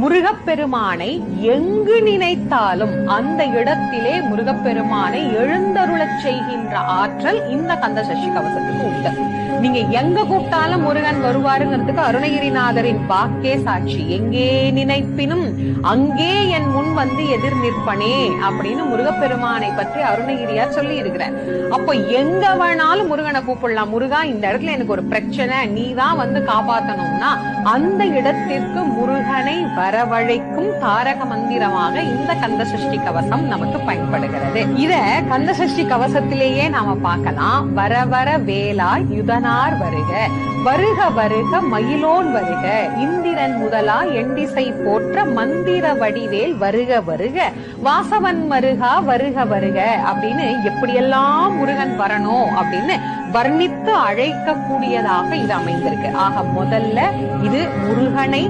முருகப்பெருமானை எங்கு நினைத்தாலும் அந்த இடத்திலே முருகப்பெருமானை எழுந்தருளச் செய்கின்ற ஆற்றல் இந்த கந்த சஷ்டி கவசத்துக்கு உண்டு. நீங்க எங்க கூப்பிட்டாலும் முருகன் வருவாருங்கிறதுக்கு அருணகிரிநாதரின் வாக்கே சாட்சி. எங்கே நினைப்பினும் அங்கே என் முன் வந்து எதிர் நிற்பனே அப்படின்னு முருகப்பெருமானை பற்றி அருணகிரியார் சொல்லி இருக்கிறார் அப்போ எங்க வேணாலும் முருகனை கூப்பிடலாம். முருகா இந்த இடத்துல எனக்கு ஒரு பிரச்சனை. நீ தான் வந்து காப்பாத்தணும்னா அந்த இடத்திற்கு முருகனை வரவழைக்கும் தாரக மந்திரமாக இந்த கந்த சஷ்டி கவசம் நமக்கு பயன்படுகிறது. இத கந்த சஷ்டி கவசத்திலேயே நாம பார்க்கலாம். வர வர வேலா யுதனார் வருக. வருக வருக மயிலோன் வருக. இந்திரன் முதலா எண்டிசை போற்ற மந்திர வடிவேல் வருக வருக. வாசவன் மருகா வருக வருக. அப்படின்னு எப்படியெல்லாம் முருகன் வரணும் அப்படின்னு வர்ணித்து அழைக்கக்கூடியதாக இது அமைந்திருக்கு. ஆக முதல்ல இது முருகனை